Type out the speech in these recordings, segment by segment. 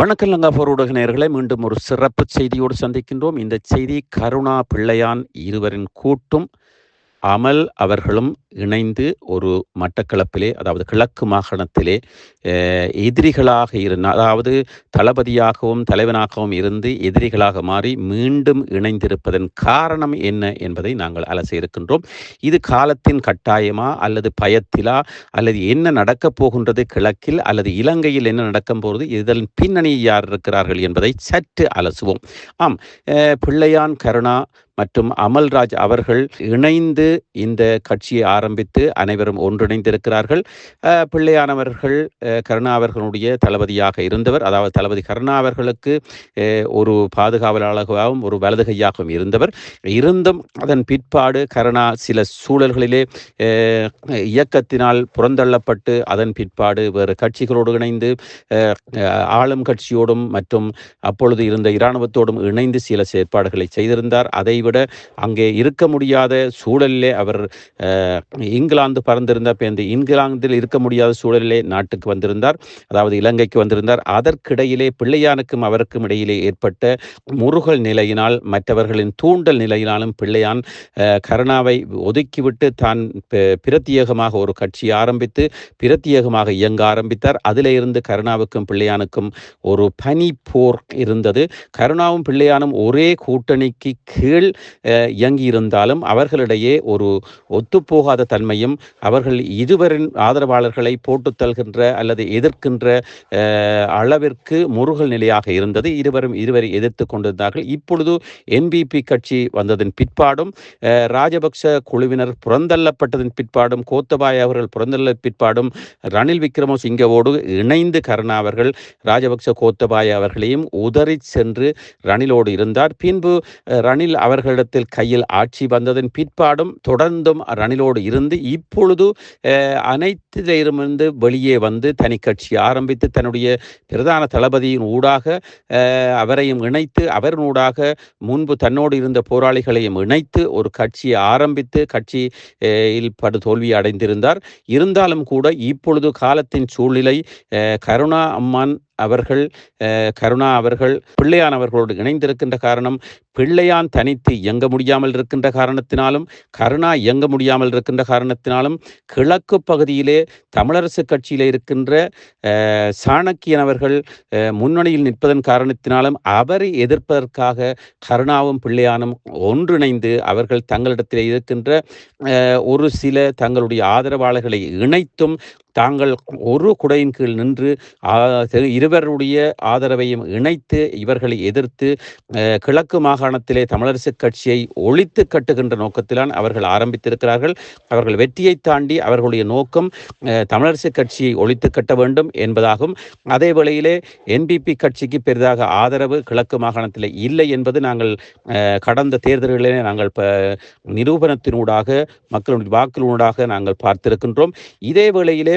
வணக்கம் லங்காபோர் ஊடக நேர்களை மீண்டும் ஒரு சிறப்பு செய்தியோடு சந்திக்கின்றோம். இந்த செய்தி கருணா பிள்ளையான் இருவரின் கூட்டும். அமல் அவர்களும் இணைந்து ஒரு மட்டக்களப்பிலே அதாவது கிழக்கு மாகாணத்திலே எதிரிகளாக இருந்த அதாவது தளபதியாகவும் தலைவனாகவும் இருந்து எதிரிகளாக மாறி மீண்டும் இணைந்திருப்பதன் காரணம் என்ன என்பதை நாங்கள் அலச இருக்கின்றோம். இது காலத்தின் கட்டாயமா அல்லது பயத்திலா அல்லது என்ன நடக்கப் போகின்றது கிழக்கில் அல்லது இலங்கையில் என்ன நடக்கும் போகிறது இதன் பின்னணி யார் இருக்கிறார்கள் என்பதை சற்று அலசுவோம். ஆம் பிள்ளையான் கருணா மற்றும் அமல்ராஜ் அவர்கள் இணைந்து இந்த கட்சியை ஆரம்பித்து அனைவரும் ஒன்றிணைந்திருக்கிறார்கள். பிள்ளையானவர்கள் கருணா அவர்களுடைய தளபதியாக இருந்தவர். அதாவது தளபதி கருணா அவர்களுக்கு ஒரு பாதுகாவலாளராகவும் ஒரு வலது கையாகவும் இருந்தவர். இருந்தும் அதன் பிற்பாடு கருணா சில சூழல்களிலே இயக்கத்தினால் புறந்தள்ளப்பட்டு அதன் பிற்பாடு வேறு கட்சிகளோடு இணைந்து ஆளும் கட்சியோடும் மற்றும் அப்பொழுது இருந்த இராணுவத்தோடும் இணைந்து சில செயற்பாடுகளை செய்திருந்தார். அதை விட அங்கே இருக்க முடியாத சூழலிலே அவர் இங்கிலாந்து பறந்திருந்த இந்த இங்கிலாந்தில் இருக்க முடியாத சூழலிலே நாட்டுக்கு வந்திருந்தார். அதாவது இலங்கைக்கு வந்திருந்தார். அதற்கிடையிலே பிள்ளையானுக்கும் அவருக்கும் இடையிலே ஏற்பட்ட முருகல் நிலையினால் மற்றவர்களின் தூண்டல் நிலையினாலும் பிள்ளையான் கருணாவை ஒதுக்கிவிட்டு தான் பிரத்யேகமாக ஒரு கட்சி ஆரம்பித்து பிரத்யேகமாக இயங்க ஆரம்பித்தார். அதிலே இருந்து கருணாவுக்கும் பிள்ளையானுக்கும் ஒரு பனி போர் இருந்தது. கருணாவும் பிள்ளையானும் ஒரே கூட்டணிக்கு கீழ் இயங்கியிருந்தாலும் அவர்களிடையே ஒரு ஒத்துப்போகாத தன்மையும் அவர்கள் இருவரின் ஆதரவாளர்களை போட்டு தள்கின்ற அல்லது எதிர்க்கின்ற அளவிற்கு முருகல் நிலையாக இருந்தது. இருவரும் இருவரை எதிர்த்து கொண்டிருந்தார்கள். இப்பொழுது என்பிபி கட்சி வந்ததன் பிற்பாடும் ராஜபக்ச குழுவினர் புறந்தள்ளப்பட்டதன் பிற்பாடும் கோத்தபாய அவர்கள் புறந்தள்ள பிற்பாடும் ரணில் விக்ரமசிங்கவோடு இணைந்து கருணா அவர்கள் ராஜபக்ச கோத்தபாய அவர்களையும் உதறி சென்று ரணிலோடு இருந்தார். பின்பு ரணில் அவர்கள் அவர்களிடத்தில் கையில் ஆட்சி வந்ததன் பிற்பாடும் தொடர்ந்தும் ரணிலோடு இருந்து இப்பொழுது அனைத்திலிருந்து வெளியே வந்து தனி கட்சி ஆரம்பித்து தன்னுடைய பிரதான தளபதியின் ஊடாக அவரையும் இணைத்து அவரினூடாக முன்பு தன்னோடு இருந்த போராளிகளையும் இணைத்து ஒரு கட்சியை ஆரம்பித்து கட்சி இல் படு தோல்வி அடைந்திருந்தார். இருந்தாலும் கூட இப்பொழுது காலத்தின் சூழ்நிலை கருணா அம்மான் அவர்கள் கருணா அவர்கள் பிள்ளையான் அவர்களோடு இணைந்திருக்கின்ற காரணம் பிள்ளையான் தனித்து இயங்க முடியாமல் இருக்கின்ற காரணத்தினாலும் கருணா இயங்க முடியாமல் இருக்கின்ற காரணத்தினாலும் கிழக்கு பகுதியிலே தமிழரசு கட்சியில் இருக்கின்ற சாணக்கியன் அவர்கள் முன்னணியில் நிற்பதன் காரணத்தினாலும் அவரை எதிர்ப்பதற்காக கருணாவும் பிள்ளையானும் ஒன்றிணைந்து அவர்கள் தங்களிடத்தில் இருக்கின்ற ஒரு சில தங்களுடைய ஆதரவாளர்களை இணைத்தும் தாங்கள் ஒரு குடையின் கீழ் நின்று இருவருடைய ஆதரவையும் இணைத்து இவர்களை எதிர்த்து கிழக்கு மாகாணத்திலே தமிழரசு கட்சியை ஒழித்து கட்டுகின்ற நோக்கத்திலான் அவர்கள் ஆரம்பித்திருக்கிறார்கள். அவர்கள் வெற்றியை தாண்டி அவர்களுடைய நோக்கம் தமிழரசு கட்சியை ஒழித்து கட்ட வேண்டும் என்பதாகும். அதே வேளையிலே என்பிபி கட்சிக்கு பெரிதாக ஆதரவு கிழக்கு மாகாணத்தில் இல்லை என்பது நாங்கள் கடந்த தேர்தல்களிலே நாங்கள் ப நிரூபணத்தினூடாக மக்களுடைய வாக்கினூடாக நாங்கள் பார்த்திருக்கின்றோம். இதே வேளையிலே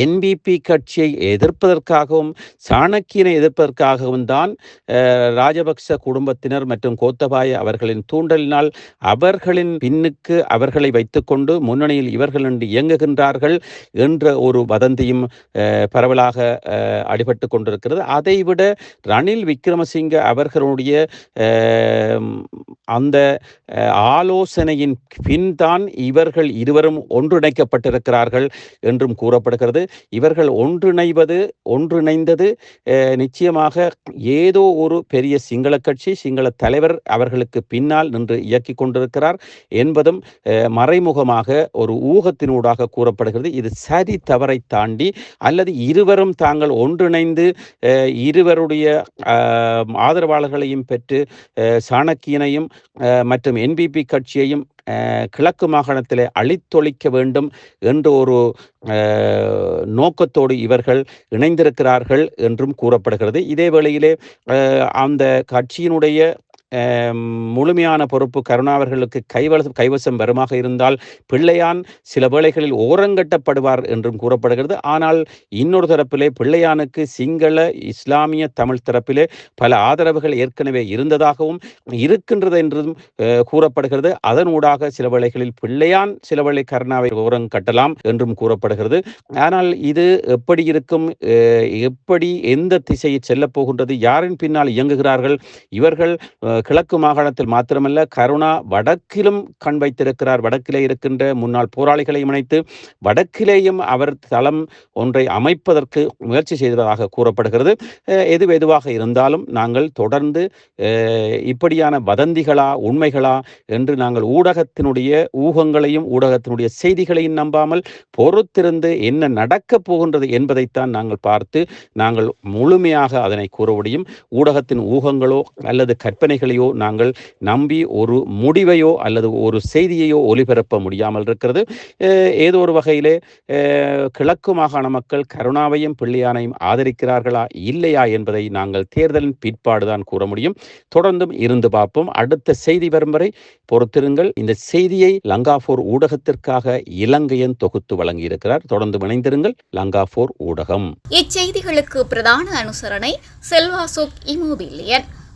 என்பிபி கட்சியை எதிர்ப்பதற்காகவும் சாணக்கியனை எதிர்ப்பதற்காகவும் தான் ராஜபக்ச குடும்பத்தினர் மற்றும் கோத்தபாய அவர்களின் தூண்டலினால் அவர்களின் பின்னுக்கு அவர்களை வைத்துக்கொண்டு முன்னணியில் இவர்கள் என்று இயங்குகின்றார்கள் என்ற ஒரு வதந்தியும் பரவலாக அடிபட்டு கொண்டிருக்கிறது. அதைவிட ரணில் விக்ரமசிங்க அவர்களுடைய அந்த ஆலோசனையின் பின்தான் இவர்கள் இருவரும் ஒன்றிணைக்கப்பட்டிருக்கிறார்கள் என்றும் கூறப்படுகிறது. இவர்கள் ஒன்றிணைவது ஒன்றிணைந்தது நிச்சயமாக ஏதோ ஒரு பெரிய சிங்கள கட்சி சிங்கள தலைவர் அவர்களுக்கு பின்னால் நின்று இயக்கி கொண்டிருக்கிறார் என்பதும் மறைமுகமாக ஒரு ஊகத்தினூடாக கூறப்படுகிறது. இது சரி தவறை தாண்டி அல்லது இருவரும் தாங்கள் ஒன்றிணைந்து அஹ், இருவருடைய ஆதரவாளர்களையும் பெற்று சாணக்கியனையும் மற்றும் என்பிபி கட்சியையும் கிழக்கு மாகாணத்திலே அழித்தொழிக்க வேண்டும் என்ற ஒரு நோக்கத்தோடு இவர்கள் இணைந்திருக்கிறார்கள் என்றும் கூறப்படுகிறது. இதே வேளையிலே அந்த கட்சியினுடைய முழுமையான பொறுப்பு கருணாவர்களுக்கு கைவசம் கைவசம் வருமாக இருந்தால் பிள்ளையான் சில வேளைகளில் ஓரங்கட்டப்படுவார் என்றும் கூறப்படுகிறது. ஆனால் இன்னொரு தரப்பிலே பிள்ளையானுக்கு சிங்கள இஸ்லாமிய தமிழ் தரப்பிலே பல ஆதரவுகள் ஏற்கனவே இருந்ததாகவும் இருக்கின்றது என்றும் கூறப்படுகிறது. அதனூடாக சில வேளைகளில் பிள்ளையான் சில வேளை கருணாவை ஓரம் கட்டலாம் என்றும் கூறப்படுகிறது. ஆனால் இது எப்படி இருக்கும்? எப்படி எந்த திசையை செல்லப் போகின்றது? யாரின் பின்னால் இயங்குகிறார்கள்? இவர்கள் கிழக்கு மாகாணத்தில் மாத்திரமல்ல கருணா வடக்கிலும் கண் வைத்திருக்கிறார். வடக்கிலே இருக்கின்ற முன்னாள் போராளிகளையும் இணைத்து வடக்கிலேயும் அவர் தளம் ஒன்றை அமைப்பதற்கு முயற்சி செய்ததாக கூறப்படுகிறது. எது எதுவாக இருந்தாலும் நாங்கள் தொடர்ந்து இப்படியான வதந்திகளா உண்மைகளா என்று நாங்கள் ஊடகத்தினுடைய ஊகங்களையும் ஊடகத்தினுடைய செய்திகளையும் நம்பாமல் பொறுத்திருந்து என்ன நடக்கப் போகின்றது என்பதைத்தான் நாங்கள் பார்த்து நாங்கள் முழுமையாக அதனை கூற முடியும். ஊடகத்தின் ஊகங்களோ அல்லது கற்பனைகள் கற்பனைகளையோ நாங்கள் நம்பி ஒரு முடிவையோ அல்லது ஒரு செய்தியையோ ஒளிபரப்ப முடியாமல் இருக்கிறது. ஏதோ ஒரு வகையிலே கிழக்கு மாகாண மக்கள் கருணாவையும் பிள்ளையானையும் ஆதரிக்கிறார்களா இல்லையா என்பதை நாங்கள் தேர்தலின் பிற்பாடுதான் கூற முடியும். தொடர்ந்தும் இருந்து பார்ப்போம். அடுத்த செய்தி வரும் வரை பொறுத்திருங்கள். இந்த செய்தியை லங்காபோர் ஊடகத்திற்காக இலங்கையன் தொகுத்து வழங்கியிருக்கிறார். தொடர்ந்து இணைந்திருங்கள் லங்காபோர் ஊடகம். இச்செய்திகளுக்கு பிரதான அனுசரணை செல்வாசோக் இமோபிலியன்.